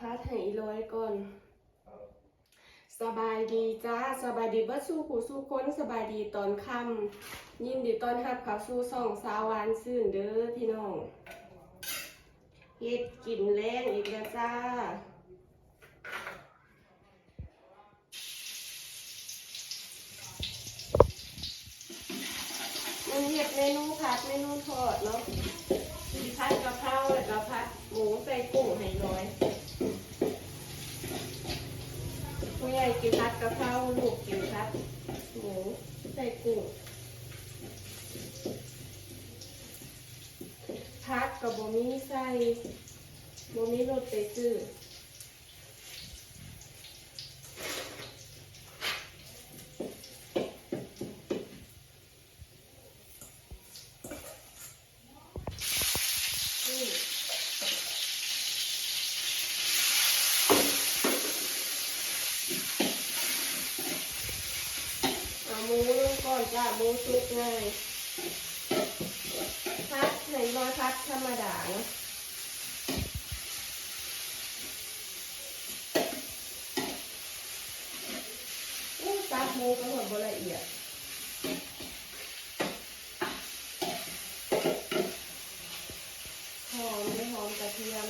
พัดให้อีร้อยก่อน สบายดีจ้า สบายดีบิดสู้ผู้สู้คนสบายดีตอนค่ำยินดีตอนหับเขาสู้ส่องสาวหวานซื่นเด้อพี่น้องเฮ็ดกินแรงอีกแล้วจ้ามันเฮ็ดเมนูผัดเมนูทอดเนาะมีผัดกะเพราแล้วก็ผัดหมูใส่กุ้งให้ร้อย ผู้ใหญ่กินผัดกะเพราลูกกินผัดหมูใส่กุ้งผักกับบ่มีใส่บ่มีรสไปซื้อมเอาหมูลง ก่อนจ้าหมูสุกง่ายพัดไหนร้อยพัดธรรมดาเนาะอู้ซับหมูก็หมดบละเอียดหอมไม่หอมกระเทียม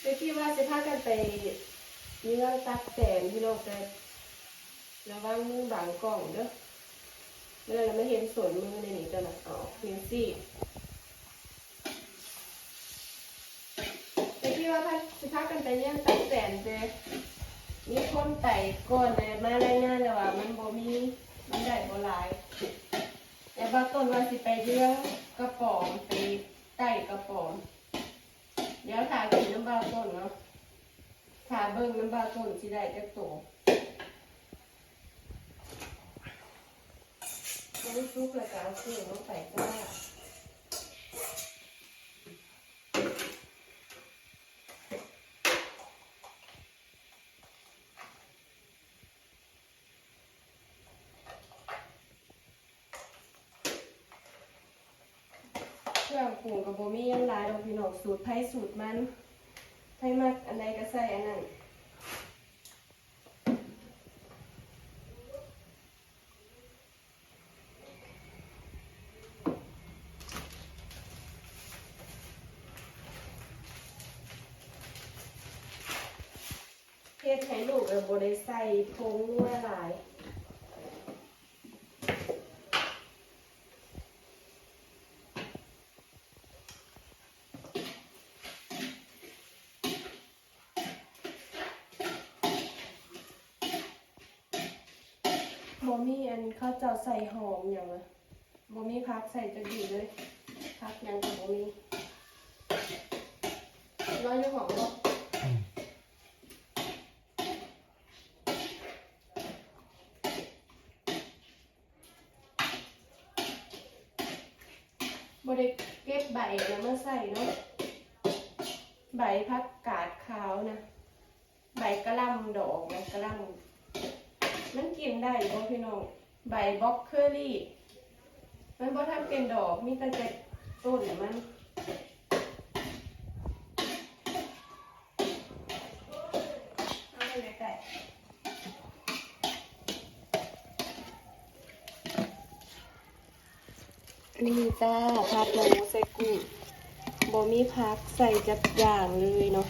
ไปที่ว่าจะพากันไป เนื้องตักแตนพี่น้องแต่ระวังมือบางกล่องเด้อเมื่อเราไม่เห็นส่วนมือในนี้จะนะอ๋อเพียงซี่ไปที่ว่าพาจะพากันไปเนื้องตักแตนเด้มีคนไต่ก่อนเลยมารายงานแล้วว่า มันบ่มีมันได้บ่หลายแต่บางต้นว่าสิไปเรื่องกระป๋อมไปไต่กระป๋อมเดี๋ยวถ่ายกินน้ำบาต้นเนาะ ถ่าเบิ้งน้ำบาต้นสิได้จะโตมันซุกแล้วก็เอาเครื่องลงไปจ้าเครื่องปรุงกับโบมี่ยังหลายดอกพี่น้องสูตรไผ่สูตรมัน ไผ่มักอันใดก็ใส่อันนั้นเฮ็ดให้ลูกเออบ่ได้ใส่ผงนัวหลาย บ่มีอันเขาเจ้าใส่หอมอย่างละบ่มีพักใส่จะดีเลยพักยังก็บ่มีร้อยยู่หอมบ่บริเก็บใบแล้วมาใส่เนาะใบพักกาดขาวนะ ใบกระลำดอกนะกระลำ มันกินได้บ่พี่น้องใบบล็อกเคอรี่ มันบ่ทำเป็นดอกมีแต่แต่ต้นมันเอาไปเลยไก่นี่จ้าผัดหมูใส่กุ้งบ่มีพักใส่จักอย่างเลยเนาะ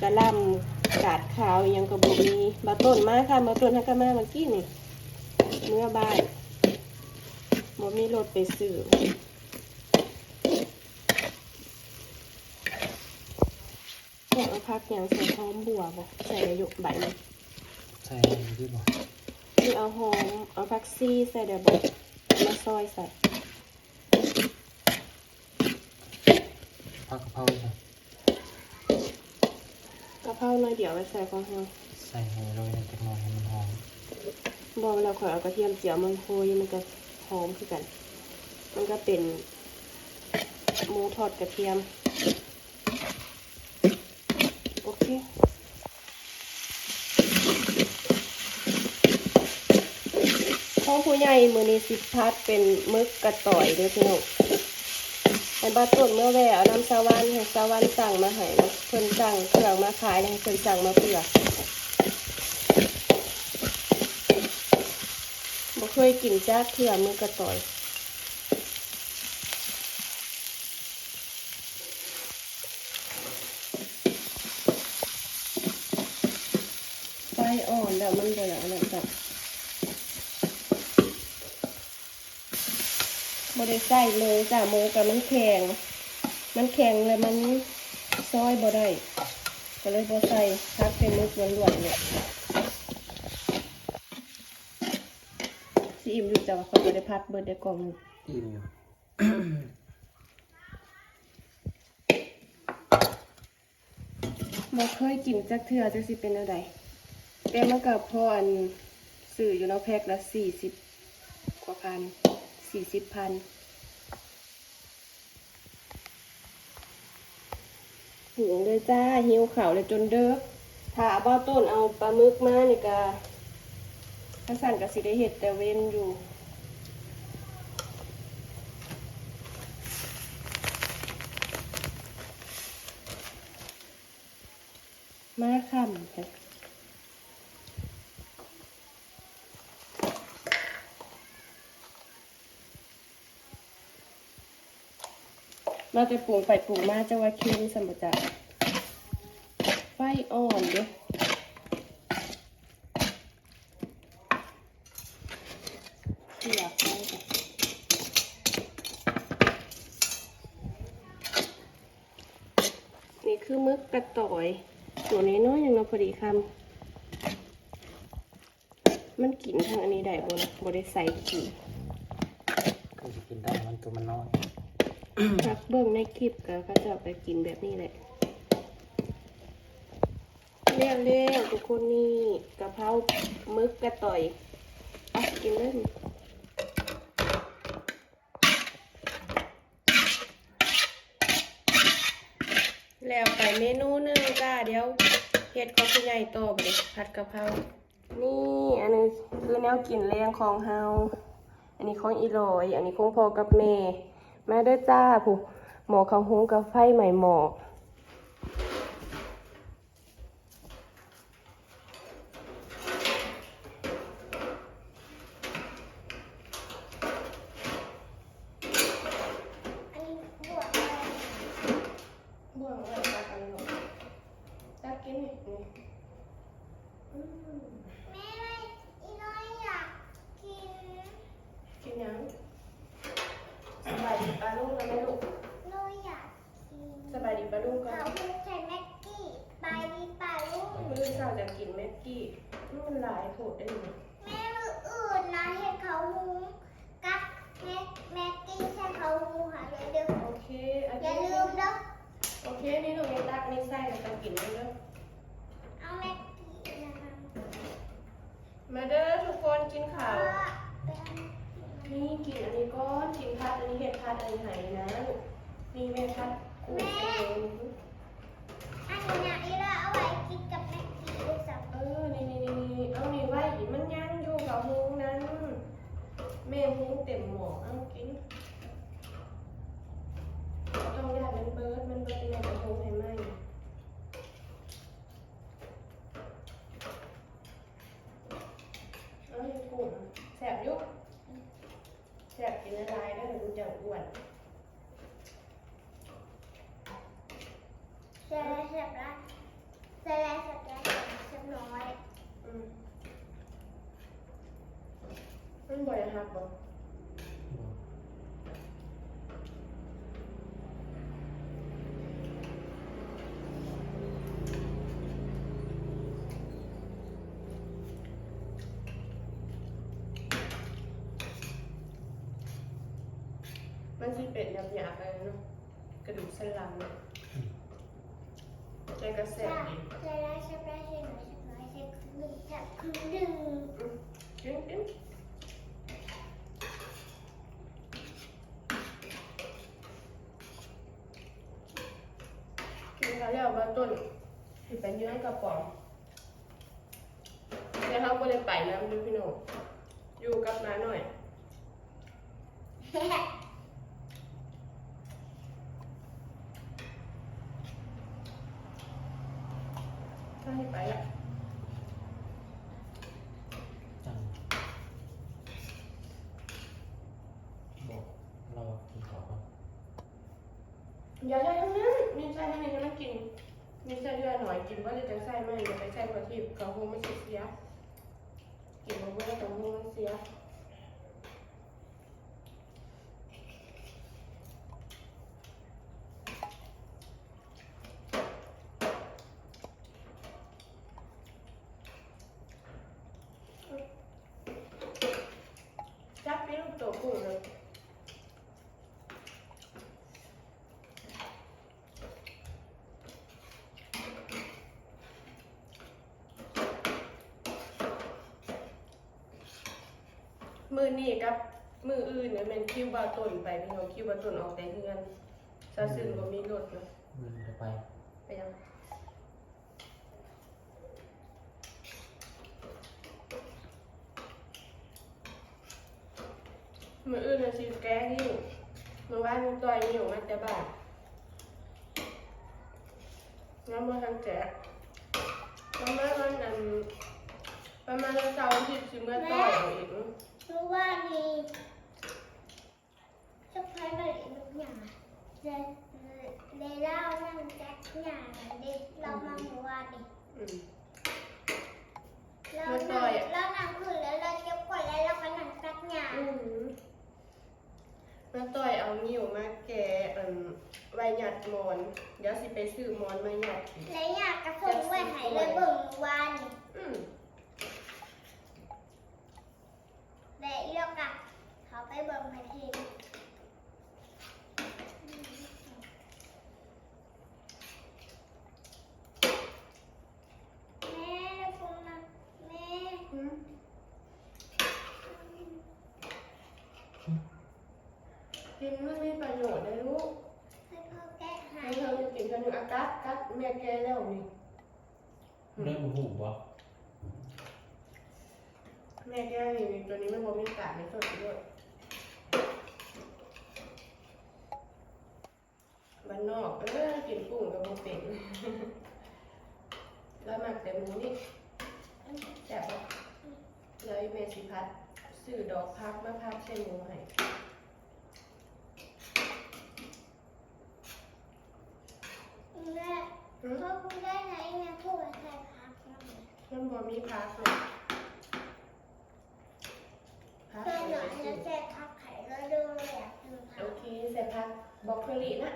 กระลำ กาดขาวอิหยังก็บ่มีบาต้นมาค่ะมาต้นฮักกะมาเมื่อกี้นี่เมื่อบ่ายบ่มีรถไปซื้อแค่เอาพักอย่างใส่หอมบัวบ่ใส่ระยกใบนี่ใช่ที่บอกนี่เอาหอมเอาพักซี่ใส่เดี๋ยวบ่มาซอยใส่ผักกะเพราใส่กะเพราหน่อยเดี๋ยวไว้ใส่ของเราใส่ให้โรยในจักหน่อยให้มันหอมบอกเวลาข่อยเอากระเทียมเจียวมันโคยมันก็หอมคือกัน มันก็เป็นหมูทอดกระเทียม โอเคของผู้ใหญ่มือนี้สิพัดเป็นมึกกระต่อยเด้วยพี่น้อง ให้บาต้นเมื่อแหวเอาน้ำสวรรค์ให้สวรรค์สั่งมาให้นะเพิ่นสั่งเปลือกมาขายนะให้เพิ่นสั่งมาเผื่อบ่เคยกินจ้าเถื่อมือกระต่อย ไฟอ่อนแล้วมันเดือดแล้วจ้ะ บ่ได้ใส่เลยจ้ะหมูกับมันแข็ง มันแข็งเลยมันซอยบ่ได้ก็เลยบ่ใส่พักเป็นมือล้วนๆเนี่ยสิอิ่มอยู่จ้ะว่าเขาบ่ได้พัดเบิดได้กล่องหนึงอิ่มอยู่บ่เคยกินจักเทื่อจักสิเป็นอะไรแต่มันก็พออันซื้ออยู่เนาะแพ็คละสี่สิบกว่าพัน สี่สิบพันหุงเลยจ้าหิวข่าเลยจนเด้อถ้าเอาบ้าต้นเอาปลาหมึกมานี่ก็ข้าสั่นก็สิได้เห็ดแต่เว้นอยู่มาค่ำ เราจะปรุงไปปรุงมาจะว่าเค็มสมบัติไฟอ่อนเด้อเสียไฟนี่คือมึกกระต่อย ตัวนี้น้อยยังเราพอดีคำมันกินทางอันนี้ได้บ่ล่ะบ่ได้ใส่กินก็จะกินได้มันตัวมันน้อย พักเบิ่งในคลิปก็เขาจะไปกินแบบนี้แหละเรียกเรียกทุกคนนี่กะเพรามึกกระต่อยอะกินเลยแล้วไปเมนูหนึงจ้าเดี๋ยวเฮ็ดของผู้ใหญ่ต่อไปเลยผัดกะเพรา นี่อันนี้คือแนวกินแรงของเฮา อันนี้ของอีลอย อันนี้ของพ่อกับแม่ มาเด้อจ้าผู้หมอเขาหุงกับไฟใหม่หมอกบ่วงอะไรตักอันนี้ตักนี่ยังสบายดีปลาลูกแล้วไหมลูกสบายดีปลาลูกก่อนมือสาวจะกินแม็กกี้มันหลายโผดได้ไหมโอเคอัน อย่า นี้ ลืมเด้อ โอเค นี่หนูยังตักนี่ไส้เราจะกินด้วยเด้อ เอาแม็กกี้นะคะ มาเด้อทุกคนกิน เพ ข้าว ราะว่าเป็น นี่ กินอันนี้ก้อนกินพัดอันนี้เห็ดพัดอันนี้ไหนะลูกมีแม่พัดกุ้งเองอันนี้อีเราเอาไว้กินกับแม็กกี้ด้วยซ้เออนี่นี่นี่เอานี่ไว้มันยังอยู่กับหูนั้นแม่หูเต็มหมอเอากินต้องยามันเบิร์ดมันเบิร์ดในกระหูให้ไหมเอาให้กุ้งแสบอยุกแสบกินละลายได้เลยมันจะอ้วนำเสร็จแล้วเสร็จแล้วเสร็จแล้วเสร็จแล้วเสร็จน้อย อืม มันบ่อยหักบ่มันสิเป็นหยาบๆเลยเนาะกระดูกสันหลังเนี่ยใจกระแสเสร็จบดีแล้วเสร็จแล้วเสร็จน้อยเสร็จน้อยเสร็จครึ่งหนึ่งเสร็จครึ่งหนึ่งกิน ต้นที่ไปยืนกระป๋องแต่เขาไม่ได้ไปนะดูพี่น้องอยู่กับน้าหน่อย ถ้าใช่ไปละจังบอกเราอย่าได้ทั้งนั้นนี่ใช่ไหนี่ยังไม่กิน มีใส่เลือหน่อยกินว่าจะใส่ไหมอย่าไปใส่กระทิบเขาคงไม่เสียกินมาเพื่อเขาคงมันเสีย จับไปลูกตัวกุ้งเลย มือนี่กับมืออื่นเนี่ยมันคิวบาต้นไปพี่น้องคิวบาต้นออกแต่เฮือนซาซึนก็มีรถเนาะมือจะไปไปยังมืออื่นน่ะสิแก้หิ้วมือว่านมือต่อยหิ้วมาแต่บ้านน้ำมาทางแจกประมาณวันนั้นประมาณวันเสาร์อาที่สิเมื่อต่อยเอาอีกรู้ว่ามีสะพายแบบทุกอย่างเลยเลยเล่านั่งแจ็คอย่างเด็กเรามาเมื่อวานดิอืมเรานั่งเรานั่งคืนแล้วเราเก็บกดแล้วเราก็นั่งแจ็คอย่างอืมมาต่อยเอาหิ้วมาแกะอันไว้หยัดหมอน เดี๋ยวสิไปซื้อหมอนมาหยัดอีกและอยากกระส่งไว้ให้เลยเบิ่งเมื่อวานนี่อืม และเลือกอะเขาไปเบิ่งให้ทีแม่ฟูนะแม่อืมกินมันมีประโยชน์นะลูกให้พ่อแกะให้ให้เธอกินขนมอากัดกัดแม่แกแล้วนี่เริ่มหูบ่ แม่แกนี่นี่ตัวนี้ไม่พอมีกาดในสดด้วยบ้านนอกเออกินกุ้งกับบุเป็นแล้วหมักแต่หมูนี่แซ่บปะแล้วอีเมสิพัดซื้อดอกพักมาพักใส่หมูให้แม่พ่อพูดได้ไหมแม่พูดใส่พักนะมันบ่มีพักเลยพัก เพื่ อนหน่อยส่แล้วแจพักไข่แล้วดูเลยอยากกินพัโอกเคใส่พักบอกเคอรี่นะ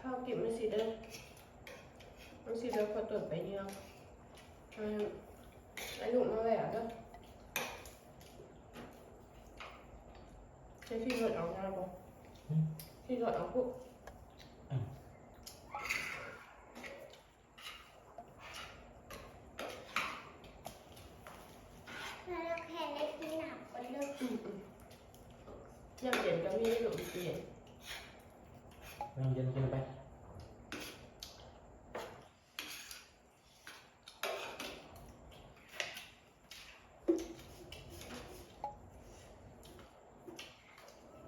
ข้าวเก็บมันสิเด้อมันสิเด้อพอตรวจไปเยอะอืมอายุมาแหวกเด้อใช้ที่รถเอางาน บ่ที่รถเอาปุ๊บแล้วเราแค่ได้กินหนักกว่าเดิม อืมอืมยามเย็นก็มีหลุมเปลี่ยน น้ำเย็นกินไป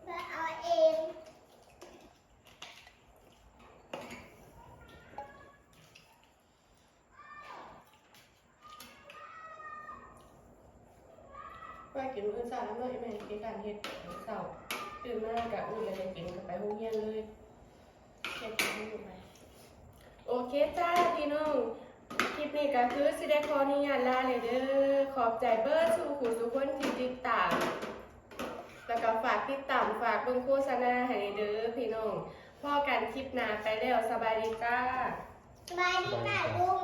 เพื่อเอาเอง ว่า กินมื้อเช้าแล้วเมื่อแม่กินการเฮ็ดมื้อเช้าตื่นมากะอุ่นแล้วจะกินก็ไปโรงเรียนเลยเฮ็ดกินให้ลูกไปโอเคจ้าพี่น้องคลิปนี้ก็คือสิได้ขออนุญาตลาเลยเด้อขอบใจเบิร์ดสู่ผู้ทุกคนที่ติดตามแล้วก็ฝากติดตามฝากเบิ่งโฆษณาให้เด้อพี่น้องพ่อกันคลิปหน้าไปแล้วสบายดีจ้าสบายดีป่ะลุง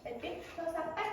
ไปปิดโทรศัพท์แป๊บ